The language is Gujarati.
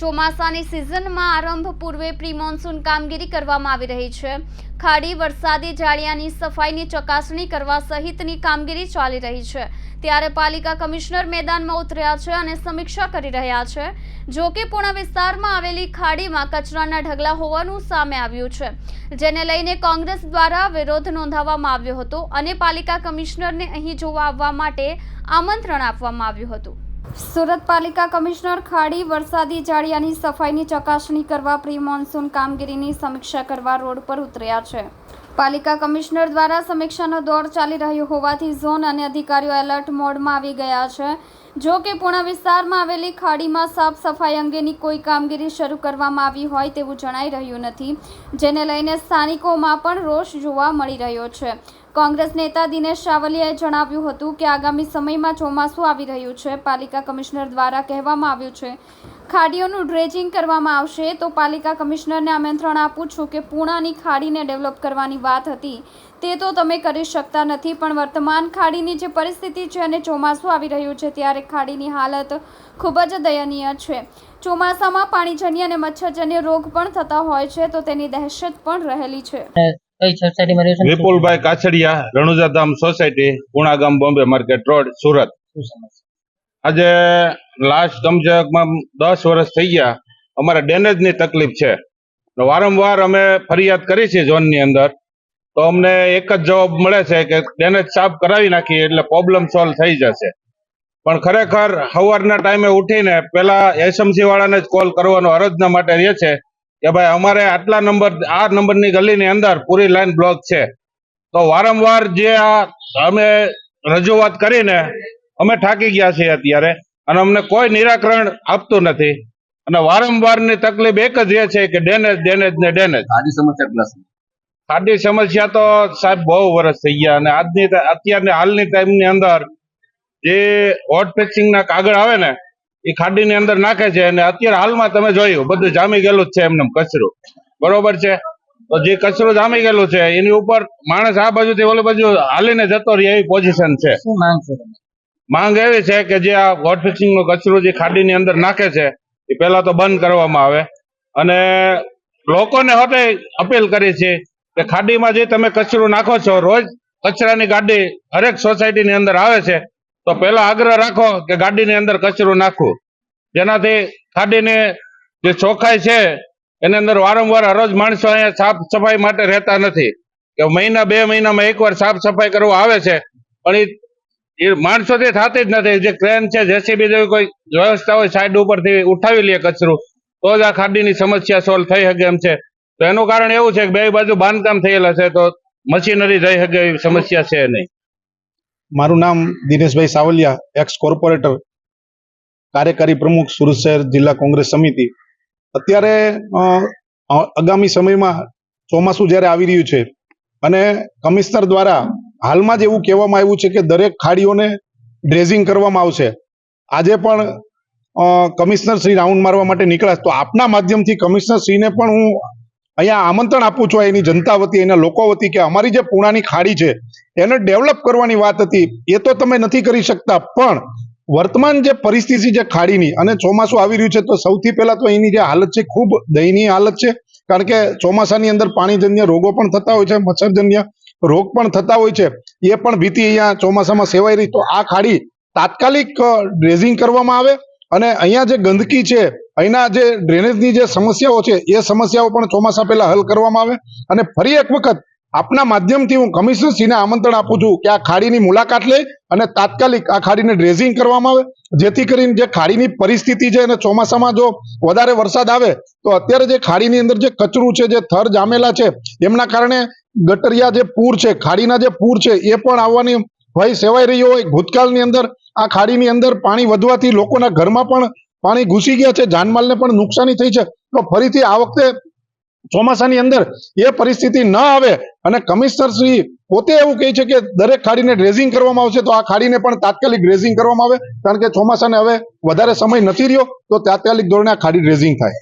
ચોમાસાની સિઝનમાં આરંભ પૂર્વે પ્રી મોન્સૂન કામગીરી કરવામાં આવી રહી છે. ખાડી, વરસાદી જાળિયાની સફાઈની ચકાસણી કરવા સહિતની કામગીરી ચાલી રહી છે. ત્યારે પાલિકા કમિશનર મેદાનમાં ઉતર્યા છે અને સમીક્ષા કરી રહ્યા છે. જો કે પૂર્ણ વિસ્તારમાં આવેલી ખાડીમાં કચરાના ઢગલા હોવાનું સામે આવ્યું છે. જેને લઈને કોંગ્રેસ દ્વારા વિરોધ નોંધાવવામાં આવ્યો હતો અને પાલિકા કમિશનરને અહીં જોવા આવવા માટે આમંત્રણ આપવામાં આવ્યું હતું. સુરત પાલિકા કમિશનર ખાડી વરસાદી જાળિયાની સફાઈની ચકાસણી કરવા પ્રી મોન્સૂન કામગીરીની સમીક્ષા કરવા રોડ પર ઉતર્યા છે. પાલિકા કમિશનર દ્વારા સમીક્ષાનો દોર ચાલી રહ્યો હોવાથી ઝોન અને અધિકારીઓ એલર્ટ મોડમાં આવી ગયા છે. જો કે પૂર્ણ વિસ્તારમાં આવેલી ખાડીમાં સાફ સફાઈ અંગેની કોઈ કામગીરી શરૂ કરવામાં આવી હોય તેવું જણાઈ રહ્યું નથી, જેને લઈને સ્થાનિકોમાં પણ રોષ જોવા મળી રહ્યો છે. કોંગ્રેસ નેતા દિનેશ સાવલિયાએ જણાવ્યું હતું કે આગામી સમયમાં ચોમાસું આવી રહ્યું છે. પાલિકા કમિશનર દ્વારા કહેવામાં આવ્યું છે, ખાડીઓનું ડ્રેજિંગ કરવામાં આવશે. તો પાલિકા કમિશનરને આમંત્રણ આપું છું કે પૂણાની ખાડીને ડેવલપ કરવાની વાત હતી. તે તો તમે કરી શકતા નથી, પણ વર્તમાન ખાડીની જે પરિસ્થિતિ છે અને ચોમાસું આવી રહ્યું છે, ત્યારે ખાડીની હાલત ખૂબ જ દયનીય છે. ચોમાસામાં પાણીજન્ય અને મચ્છરજન્ય રોગ પણ થતા હોય છે, તો તેની દહેશત પણ રહેલી છે. કઈ વિપુલભાઈ કાછડિયા રણુજાધામ સોસાયટી પુણા ગામ બોમ્બે માર્કેટ રોડ સુરત. આજે લાસ્ટ કમસે દસ વર્ષ થઈ ગયા. અમારે ડેનેજની તકલીફ છે. તો વારંવાર અમે ફરિયાદ કરી છે ઝોનની અંદર. તો અમને એક જ જવાબ મળે છે કે ડેનેજ સાફ કરાવી નાખીએ એટલે પ્રોબ્લેમ સોલ્વ થઈ જશે. પણ ખરેખર સવારના ટાઈમે ઉઠીને પેલા એસએમસી વાળાને જ કોલ કરવાનો અરજના માટે રહે છે. કે ભાઈ અમારે આટલા નંબર આ નંબરની ગલીની અંદર પૂરી લાઈન બ્લોક છે. તો વારંવાર જે આ અમે રજૂઆત કરીને અમે થાકી ગયા છીએ અત્યારે અને અમને કોઈ નિરાકરણ આપતું નથી. અને વારંવારની તકલીફ એક જ રહે છે કે ડેનેજ ડેનેજ ને ડેનેજ. આજી સમસ્યા પ્લસ ખાડી સમસ્યા તો સાહેબ બહુ વર્ષ થઈ ગયા અને આજની અત્યારની હાલની ટાઈમની અંદર જે હોટ ફિક્સિંગના કાગળ આવે ને એ ખાડીની અંદર નાખે છે અને અત્યારે હાલમાં તમે જોયું બધું જામી ગયેલું જ છે એમને કચરો. બરોબર છે? તો જે કચરો જામી ગયેલું છે એની ઉપર માણસ આ બાજુથી ઓલી બાજુ હાલીને જતો રહે એવી પોઝિશન છે. માંગ એવી છે કે જે આ વોટ ફિક્સિંગ નો કચરો જે ખાડીની અંદર નાખે છે એ પહેલા તો બંધ કરવામાં આવે. અને લોકોને હોતે અપીલ કરી છે કે ખાડીમાં જે તમે કચરો નાખો છો રોજ કચરાની ગાડી હરેક સોસાયટીની અંદર આવે છે. તો પહેલા આગ્રહ રાખો કે ગાડીની અંદર કચરું નાખવું જેનાથી ખાડીની જે ચોખ્ખાઈ છે, એની અંદર વારંવાર હરોજ માણસો અહીંયા સાફ સફાઈ માટે રહેતા નથી. કે મહિના, બે મહિનામાં એકવાર સાફ સફાઈ કરવા આવે છે, પણ એ માણસોથી થતી જ નથી. જે ક્રેન છે, જેસીબી જેવી કોઈ વ્યવસ્થા હોય, સાઈડ ઉપરથી ઉઠાવી લે કચરું, તો જ આ ખાડીની સમસ્યા સોલ્વ થઈ શકે એમ છે. તો એનું કારણ એવું છે કે બે બાજુ બાંધકામ થયેલા છે, તો મશીનરી જઈ શકે એવી સમસ્યા છે નહીં. મારું નામ દિનેશભાઈ સાવલિયા એક્સ કોર્પોરેટર કાર્યકારી પ્રમુખ, સુરત શહેર જિલ્લા કોંગ્રેસ સમિતિ અત્યારે આગામી સમયમાં ચોમાસું જ્યારે આવી રહ્યું છે અને કમિશનર દ્વારા હાલમાં જ એવું કહેવામાં આવ્યું છે કે દરેક ખાડીઓને ડ્રેઝિંગ કરવામાં આવશે આજે પણ કમિશનર શ્રી રાઉન્ડ મારવા માટે નીકળ્યા. તો આપના માધ્યમથી કમિશનર શ્રીને પણ હું અહીંયા આમંત્રણ આપું છું એની જનતા વતી, એના લોકો વતી કે અમારી જે પૂણાની ખાડી છે, એને ડેવલપ કરવાની વાત હતી, એ તો તમે નથી કરી શકતા, પણ વર્તમાન જે પરિસ્થિતિ છે ખાડીની, અને ચોમાસું આવી રહ્યું છે, તો સૌથી પહેલા તો એની જે હાલત છે, ખૂબ દયનીય હાલત છે, કારણ કે ચોમાસાની અંદર પાણીજન્ય રોગો પણ થતા હોય છે, મચ્છરજન્ય રોગ પણ થતા હોય છે, એ પણ ભીતિ અહીંયા ચોમાસામાં સેવાઈ રહી, તો આ ખાડી તાત્કાલિક ડ્રેઝિંગ કરવામાં આવે અને અહીંયા જે ગંદકી છે, અહીંના જે ડ્રેનેજની જે સમસ્યાઓ છે, એ સમસ્યાઓ પણ ચોમાસા પહેલા હલ કરવામાં આવે. અને ફરી એક વખત આપના માધ્યમથી હું કમિશનરશ્રીને આમંત્રણ આપું છું કે આ ખાડીની મુલાકાત લે અને તાત્કાલિક આ ખાડીને ડ્રેઝિંગ કરવામાં આવે. જેથી કરીને જે ખાડીની પરિસ્થિતિ છે અને ચોમાસામાં જો વધારે વરસાદ આવે, તો અત્યારે જે ખાડીની અંદર જે કચરું છે, જે થર જામેલા છે, એમના કારણે ગટરિયા જે પૂર છે, ખાડીના જે પૂર છે, એ પણ આવવાની ભય સેવાઈ રહ્યો હોય, ભૂતકાળની અંદર, આ ખાડીની અંદર પાણી વધવાથી લોકોના ઘરમાં પણ પાણી ઘૂસી ગયા છે, જાનમાલને પણ નુકસાની થઈ છે. તો ફરીથી આ વખતે ચોમાસાની અંદર એ પરિસ્થિતિ ન આવે અને કમિશનર શ્રી પોતે એવું કહે છે કે દરેક ખાડીને ડ્રેઝિંગ કરવામાં આવશે, તો આ ખાડીને પણ તાત્કાલિક ડ્રેઝિંગ કરવામાં આવે. કારણ કે ચોમાસાને હવે વધારે સમય નથી રહ્યો, તો તાત્કાલિક ધોરણે આ ખાડી ડ્રેઝિંગ થાય.